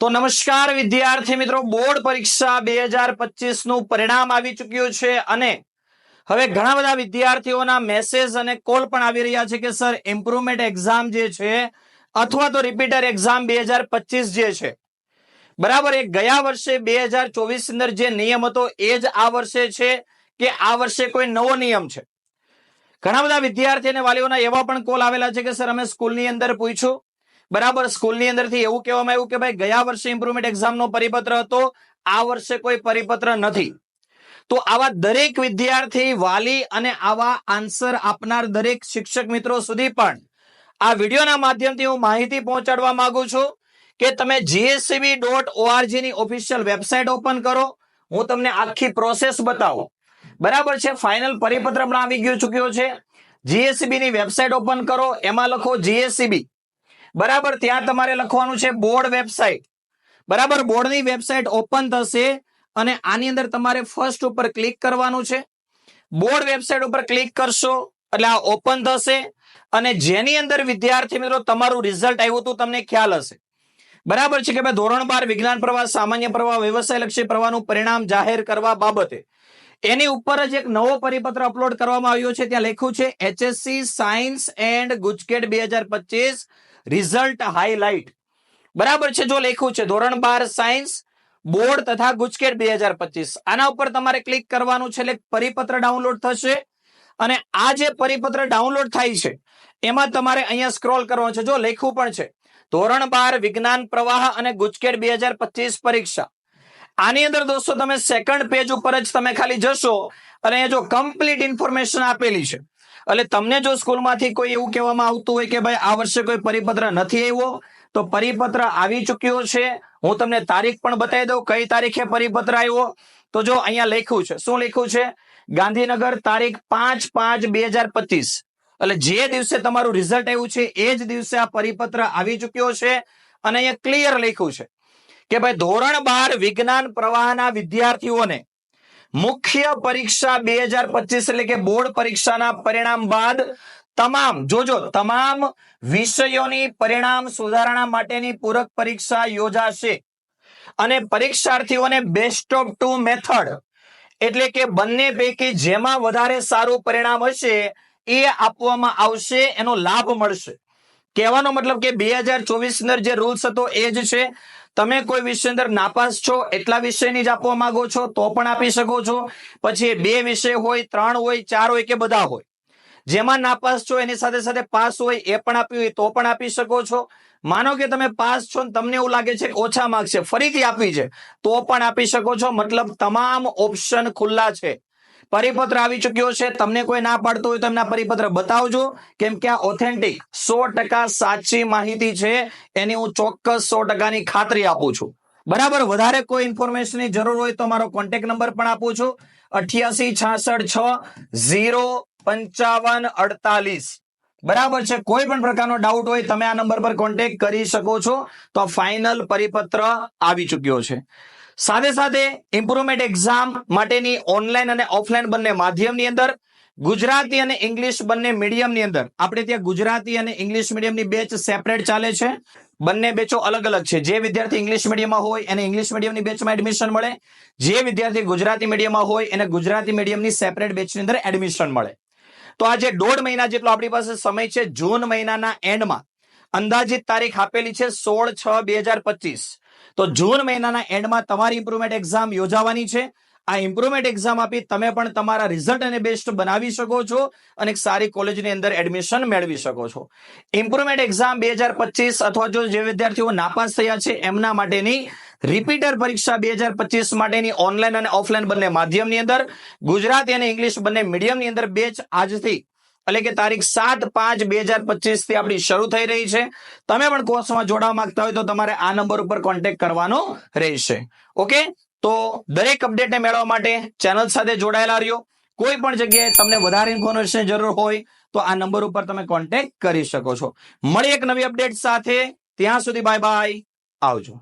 તો નમસ્કાર વિદ્યાર્થી મિત્રો, બોર્ડ પરીક્ષા બે હજાર પચીસનું પરિણામ આવી ચુક્યું છે અને હવે ઘણા બધા વિદ્યાર્થીઓના મેસેજ અને કોલ પણ આવી રહ્યા છે કે સર ઇમ્પ્રુવમેન્ટ એક્ઝામ જે છે અથવા તો રિપીટર એક્ઝામ બે હજાર પચીસ જે છે. બરાબર, એ ગયા વર્ષે બે હજાર ચોવીસ અંદર જે નિયમ હતો, એ જ આ વર્ષે છે કે આ વર્ષે કોઈ નવો નિયમ છે? ઘણા બધા વિદ્યાર્થી અને વાલીઓના એવા પણ કોલ આવેલા છે કે સર અમે સ્કૂલની અંદર પૂછ્યું બરાબર, સ્કૂલની અંદરથી એવું કહેવામાં આવ્યું કે ભાઈ, ગયા વર્ષે ઇમ્પ્રુવમેન્ટ એક્ઝામનો પરિપત્ર હતો, આ વર્ષે કોઈ પરિપત્ર નથી. તો આવા દરેક વિદ્યાર્થી, વાલી અને આવા આન્સર આપનાર દરેક શિક્ષક મિત્રો સુધી પણ, આ વિડીયોના માધ્યમથી હું માહિતી પહોંચાડવા માંગુ છું કે તમે જીએસસીબી ડોટ ઓઆરજી ની ઓફિશિયલ વેબસાઇટ ઓપન કરો. હું તમને આખી પ્રોસેસ બતાવું. બરાબર છે ફાઇનલ પરિપત્ર પણ આવી ગયો ચૂક્યો છે. જીએસસીબી ની વેબસાઇટ ઓપન કરો, એમાં લખો જીએસસીબી બરાબર? ત્યાં તમારે લખવાનું છે બોર્ડ વેબસાઇટ. બરાબર? બોર્ડની વેબસાઇટ ઓપન થશે અને આની અંદર તમારે ફર્સ્ટ ઉપર ક્લિક કરવાનું છે. બોર્ડ વેબસાઇટ ઉપર ક્લિક કરશો એટલે આ ઓપન થશે અને જેની અંદર વિદ્યાર્થી મિત્રો તમારું રિઝલ્ટ આવ્યું હતું તમને ખ્યાલ હશે. બરાબર છે કે ભાઈ ધોરણ બાર વિજ્ઞાન પ્રવાહ, સામાન્ય પ્રવાહ, વ્યવસાય લક્ષી પ્રવાહનું પરિણામ જાહેર કરવા બાબતે. એની ઉપર જ એક નવો પરિપત્ર અપલોડ કરવામાં આવ્યો છે. ત્યાં લખ્યું છે, એચએસસી સાયન્સ એન્ડ ગુજકેટ બે હજાર પચીસ રિઝલ્ટ હાઇલાઇટ. બરાબર છે, જો લખ્યું છે, ધોરણ બાર સાયન્સ બોર્ડ તથા ગુજકેટ બે હજાર પચીસ. આના ઉપર તમારે ક્લિક કરવાનું છે, એટલે પરિપત્ર ડાઉનલોડ થશે. અને આ જે પરિપત્ર ડાઉનલોડ થાય છે, એમાં તમારે અહીંયા સ્ક્રોલ કરવાનું છે. જો લખ્યું પણ છે, ધોરણ બાર વિજ્ઞાન પ્રવાહ અને ગુજકેટ બે હજાર પચીસ પરીક્ષા. આની અંદર દોસ્તો તમે સેકન્ડ પેજ ઉપર જ તમે ખાલી જશો અને જો કમ્પ્લીટ ઇન્ફોર્મેશન આપેલી છે એટલે તમને જો સ્કૂલમાંથી કોઈ એવું કહેવામાં આવતું હોય કે ભાઈ, આ વર્ષે કોઈ પરિપત્ર નથી આવ્યો, તો પરિપત્ર આવી ચૂક્યો છે. હું તમને તારીખ પણ બતાવી દઉં કઈ તારીખે પરિપત્ર આવ્યો. તો જો અહીંયા લખ્યું છે, શું લખ્યું છે? ગાંધીનગર તારીખ પાંચ પાંચ બે હજાર પચીસ. એટલે જે દિવસે તમારું રિઝલ્ટ આવ્યું છે, એ જ દિવસે આ પરિપત્ર આવી ચૂક્યો છે. અને અહીંયા ક્લિયર લખ્યું છે કે ભાઈ, ધોરણ બાર વિજ્ઞાન પ્રવાહના વિદ્યાર્થીઓને મુખ્ય પરીક્ષા બે હજાર પચીસ એટલે કે બોર્ડ પરીક્ષાના પરિણામ બાદ તમામ, જોજો, તમામ વિષયોની પરિણામ સુધારણા માટેની પૂરક પરીક્ષા યોજાશે. અને પરીક્ષાર્થીઓને બેસ્ટ ઓફ ટુ મેથડ એટલે કે બંને પૈકી જેમાં વધારે સારું પરિણામ હશે એ આપવામાં આવશે, એનો લાભ મળશે. કહેવાનો મતલબ કે બે હજાર ચોવીસ અંદર જે રૂલ્સ હતો એ જ છે. તમે કોઈ વિષય અંદર નાપાસ છો, એટલા વિષયની જ આપવા માંગો છો, તો પણ આપી શકો છો. પછી બે વિષય હોય, ત્રણ હોય, ચાર હોય કે બધા હોય. જેમાં નાપાસ છો, એની સાથે સાથે પાસ હોય, એ પણ આપ્યું હોય, તો પણ આપી શકો છો. માનો કે તમે પાસ છો ને તમને એવું લાગે છે કે ઓછા માર્ક છે, ફરીથી આપવી છે, તો પણ આપી શકો છો. મતલબ તમામ ઓપ્શન ખુલ્લા છે. પરિપત્ર આવી ચુક્યો છે. તમને કોઈ ના પાડતો હોય તો એમના પરિપત્ર બતાવજો. કેમ કે આ ઓથેન્ટિક સો સાચી માહિતી છે. એની હું ચોક્કસ સો ટકાની ખાતરી આપું છું. બરાબર? વધારે કોઈ ઇન્ફોર્મેશનની જરૂર હોય તો મારો કોન્ટેક્ટ નંબર પણ આપું છું. અઠ્યાસી છાસઠ છ ઝીરો પંચાવન અડતાલીસ. બરાબર છે? કોઈ પણ પ્રકારનો ડાઉટ હોય તમે આ નંબર પર કોન્ટેક્ટ કરી શકો છો. તો ફાઇનલ પરિપત્ર આવી ચુક્યો છે. સાથે સાથે ઇમ્પ્રુવમેન્ટ એક્ઝામ માટેની ઓનલાઈન અને ઓફલાઈન બંને માધ્યમની અંદર, ગુજરાતી અને ઇંગ્લિશ બંને મીડિયમની અંદર. આપણે ત્યાં ગુજરાતી અને ઇંગ્લિશ મીડિયમની બેચ સેપરેટ ચાલે છે. બંને બેચો અલગ અલગ છે. જે વિદ્યાર્થી ઇંગ્લિશ મીડિયમમાં હોય, એને ઇંગ્લિશ મીડિયમની બેચમાં એડમિશન મળે. જે વિદ્યાર્થી ગુજરાતી મીડિયમમાં હોય, એને ગુજરાતી મીડિયમની સેપરેટ બેચની અંદર એડમિશન મળે. તો આજે દોઢ મહિના જેટલો આપણી પાસે સમય છે. જૂન મહિનાના એન્ડમાં અંદાજિત તારીખ આપેલી છે સોળ છ બે હજાર પચીસ. તો જૂન મહિનાના એન્ડમાં તમારી ઇમ્પ્રુવમેન્ટ એક્ઝામ યોજાવાની છે. આ ઇમ્પ્રુવમેન્ટ એક્ઝામ આપી તમે પણ તમારા રિઝલ્ટ અને બેસ્ટ બનાવી શકો છો અને સારી કોલેજની અંદર એડમિશન મેળવી શકો છો. ઇમ્પ્રુવમેન્ટ એક્ઝામ બે હજાર પચીસ અથવા જો જે વિદ્યાર્થીઓ નાપાસ થયા છે, એમના માટેની રિપીટર પરીક્ષા બે હજાર પચીસ માટેની ઓનલાઈન અને ઓફલાઈન બંને માધ્યમની અંદર ગુજરાતી અને ઇંગ્લિશ બંને મીડિયમની અંદર બેચ આજથી એટલે કે તારીખ સાત પાંચ બે હજાર પચીસથી આપણી શરૂ થઈ રહી છે. તમે પણ કોર્સમાં જોડાવા માંગતા હોય તો તમારે આ નંબર ઉપર કોન્ટેક્ટ કરવાનો રહેશે. ઓકે? તો દરેક અપડેટને મેળવવા માટે ચેનલ સાથે જોડાયેલા રહ્યો. કોઈ પણ જગ્યાએ તમને વધારે ઇન્ફોર્મેશન જરૂર હોય તો આ નંબર ઉપર તમે કોન્ટેક્ટ કરી શકો છો. મળી એક નવી અપડેટ સાથે. ત્યાં સુધી બાય બાય આવજો.